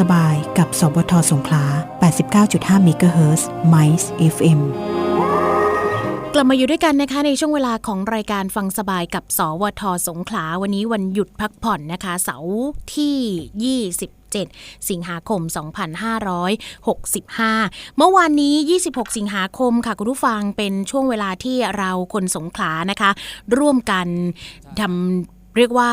สบายกับสบทสงขลา 89.5 MHz MICE FM กลับมาอยู่ด้วยกันนะคะในช่วงเวลาของรายการฟังสบายกับสวทสงขลา วันนี้วันหยุดพักผ่อนนะคะ เสาร์ที่27สิงหาคม 2565 เมื่อวานนี้ 26 สิงหาคมค่ะคุณผู้ฟังเป็นช่วงเวลาที่เราคนสงขลานะคะ ร่วมกันทำ เรียกว่า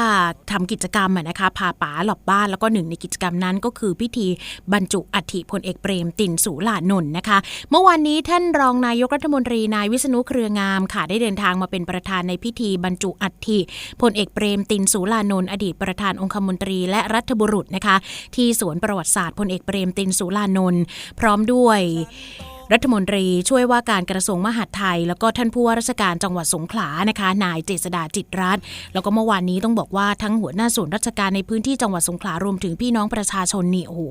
ทำกิจกรรมนะคะพาป๋าหลบบ้านแล้วก็หนึ่งในกิจกรรมนั้นก็คือพิธีบรรจุอัฐิพลเอกเปรมตินสูลานนท์นะคะ เมื่อวานนี้ท่านรองนายกรัฐมนตรีนายวิษณุเครืองามค่ะได้เดินทางมาเป็นประธานในพิธีบรรจุอัฐิพลเอกเปรมตินสูลานนท์อดีตประธานองคมนตรีและรัฐบุรุษนะคะ ที่สวนประวัติศาสตร์พลเอกเปรมตินสูลานนท์พร้อมด้วย รัฐมนตรีช่วยว่าการกระทรวงมหาดไทย แล้วก็ท่านผู้ว่าราชการจังหวัดสงขลานะคะ นายเจษดาจิตรัตน์แล้วก็เมื่อวานนี้ต้องบอกว่าทั้งหัวหน้าส่วนราชการในพื้นที่จังหวัดสงขลารวมถึงพี่น้องประชาชนนี่โอ้โห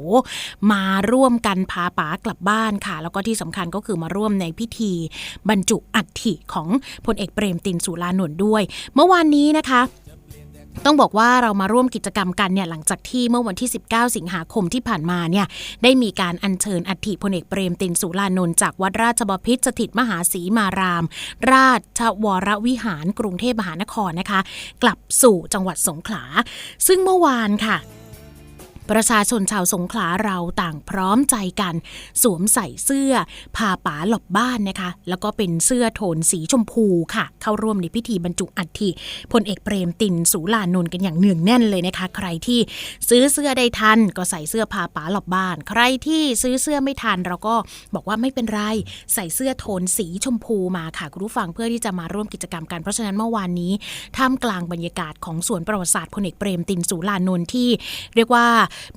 มาร่วมกันพาป๋ากลับบ้านค่ะ แล้วก็ที่สำคัญก็คือมาร่วมในพิธี บรรจุอัฐิของพลเอกเปรมตินสุรานนท์ด้วย เมื่อวานนี้นะคะ ต้องบอกว่าเรามาร่วมกิจกรรมกันเนี่ยหลังจากที่เมื่อวันที่ 19 สิงหาคมที่ผ่านมาเนี่ยได้มีการอัญเชิญอัฐิพลเอกเปรมตินสุรานนท์จากวัดราชบพิตรสถิตมหาศรีมาราม ราชวรวิหารกรุงเทพมหานครนะคะ กลับสู่จังหวัดสงขลา ซึ่งเมื่อวานค่ะ ประชาชนชาวสงขลาเราต่างพร้อมใจกัน สวมใส่เสื้อพาป๋าหลบบ้านนะคะ แล้วก็เป็นเสื้อโทนสีชมพูค่ะ เข้าร่วมในพิธีบรรจุอัฐิพลเอกเปรมตินสูลานนท์กันอย่างเนืองแน่นเลยนะคะ ใครที่ซื้อเสื้อได้ทันก็ใส่เสื้อพาป๋าหลบบ้าน ใครที่ซื้อเสื้อไม่ทันเราก็บอกว่าไม่เป็นไรใส่เสื้อโทนสีชมพูมาค่ะคุณผู้ฟังเพื่อที่จะมาร่วมกิจกรรมกันเพราะฉะนั้นเมื่อวานนี้ท่ามกลางบรรยากาศของสวนประวัติศาสตร์พลเอกเปรมตินสูลานนท์ที่ เรียกว่า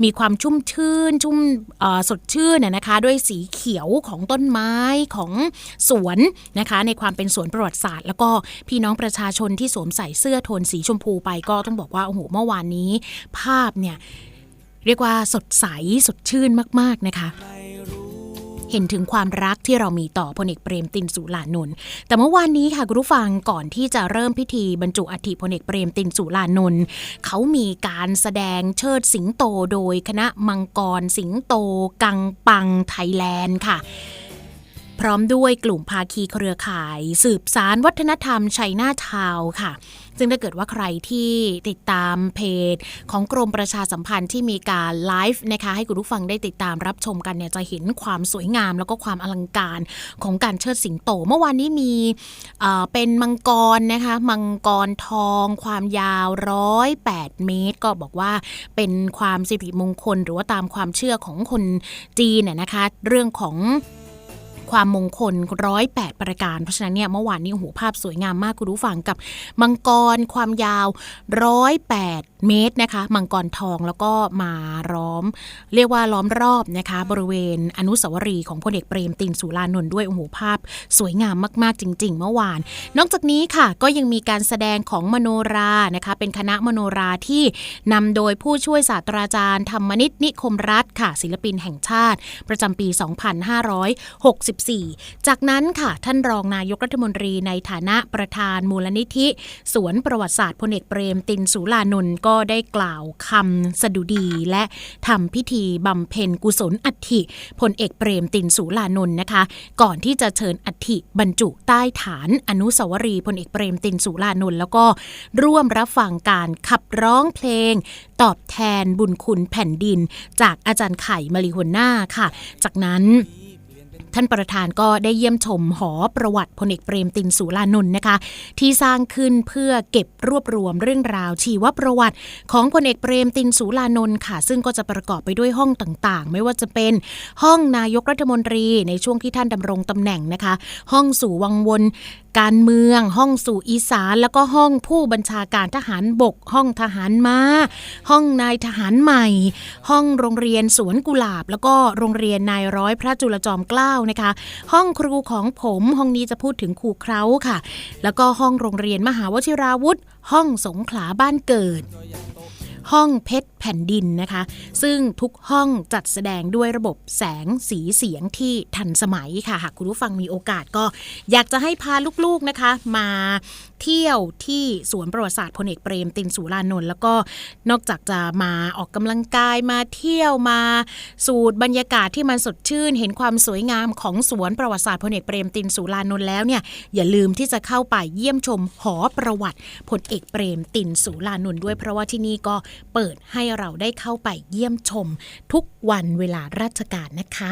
มีความชุ่มชื่น ชุ่มสดชื่นนะคะ ด้วยสีเขียวของต้นไม้ของสวนนะคะ ในความเป็นสวนประวัติศาสตร์ แล้วก็พี่น้องประชาชนที่สวมใส่เสื้อโทนสีชมพูไปก็ต้องบอกว่าโอ้โหเมื่อวานนี้ ภาพเนี่ยเรียกว่าสดใสสดชื่นมาก ๆ นะคะ เห็นถึงความรักที่เรามีต่อพลเอกเปรมตินสุรานนท์แต่เมื่อวานนี้ค่ะคุณผู้ฟังก่อนที่จะเริ่มพิธีบรรจุอัฐิพลเอกเปรมตินสุรานนท์เขามีการแสดงเชิดสิงโตโดยคณะมังกรสิงโต กังปังไทยแลนด์ค่ะพร้อมด้วยกลุ่มภาคีเครือข่าย สืบสารวัฒนธรรมชัยนาทาวค่ะ ซึ่งถ้าเกิดว่าใครที่ติดตามเพจของกรมประชาสัมพันธ์ที่มีการไลฟ์นะคะให้คุณผู้ฟังได้ติดตามรับชมกันเนี่ยจะเห็นความสวยงามแล้วก็ความอลังการของการเชิดสิงโต เมื่อวานนี้มีเป็นมังกรนะคะมังกรทอง ความยาวร้อยแปดเมตร ก็บอกว่าเป็นความสิริมงคล หรือว่าตามความเชื่อของคนจีนเนี่ยนะคะ เรื่องของ ความมงคลร้อยแปดประการ เพราะฉะนั้นเนี่ยเมื่อวานนี้โอหภาพสวยงามมากคุณผู้ฟังกับมังกรความยาวร้อยแปดเมตรนะคะ มังกรทองแล้วก็มาล้อม เรียกว่าล้อมรอบนะคะ บริเวณอนุสาวรีย์ของพลเอกเปรมตินสุรานนท์ด้วยโอ้โหภาพสวยงามมากๆจริง ๆ เมื่อวาน นอกจากนี้ค่ะก็ยังมีการแสดงของมโนรานะคะ เป็นคณะมโนราที่นำโดยผู้ช่วยศาสตราจารย์ธรรมนิตนิคมรัฐค่ะ ศิลปินแห่งชาติ ประจำปี2564จากนั้นค่ะท่านรองนายกรัฐมนตรีในฐานะประธานมูลนิธิ สวนประวัติศาสตร์พลเอกเปรมตินสุรานนท์ก็ได้กล่าวคำสดุดี และทำพิธีบำเพ็ญกุศลอัฐิพลเอกเปรมตินสุรานนท์นะคะ ก่อนที่จะเชิญอัฐิบรรจุใต้ฐานอนุสาวรีย์พลเอกเปรมตินสุรานนท์แล้วก็ร่วมรับฟังการขับร้องเพลง ตอบแทนบุญคุณแผ่นดิน จากอาจารย์ไข่มาริหุนนาค่ะ จากนั้น ท่านประธานก็ได้เยี่ยมชมหอประวัติพลเอกเปรมตินสุรานนท์นะคะ ที่สร้างขึ้นเพื่อเก็บรวบรวมเรื่องราวชีวประวัติ ของพลเอกเปรมตินสุรานนท์ค่ะ ซึ่งก็จะประกอบไปด้วยห้องต่างๆ ไม่ว่าจะเป็นห้องนายกรัฐมนตรีในช่วงที่ท่านดำรงตำแหน่งนะคะ ห้องสู่วังวนการเมือง ห้องสู่อีสาน แล้วก็ห้องผู้บัญชาการทหารบก ห้องทหารมา้า ห้องนายทหารใหม่ ห้องโรงเรียนสวนกุหลาบ แล้วก็โรงเรียนนายร้อยพระจุลจอมเกล้านะคะ ห้องครูของผมห้องนี้จะพูดถึงครูเคราค่ะ แล้วก็ห้องโรงเรียนมหาวชิราวุธ ห้องสงขลาบ้านเกิด ห้องเพชรแผ่นดินนะคะ ซึ่งทุกห้องจัดแสดงด้วยระบบแสงสีเสียงที่ทันสมัยค่ะ หากคุณผู้ฟังมีโอกาสก็อยากจะให้พาลูกๆนะคะ มาเที่ยวที่สวนประวัติศาสตร์พลเอกเปรมตินสุรานนท์แล้วก็นอกจากจะมาออกกำลังกายมาเที่ยวมา สูดบรรยากาศที่มันสดชื่น เห็นความสวยงามของสวนประวัติศาสตร์พลเอกเปรมตินสุรานนท์แล้วเนี่ยอย่าลืมที่จะเข้าไปเยี่ยมชมหอประวัติพลเอกเปรมตินสุรานนท์ด้วยเพราะว่าที่นี่ก็เปิดให้เราได้เข้าไปเยี่ยมชมทุกวันเวลาราชการนะคะ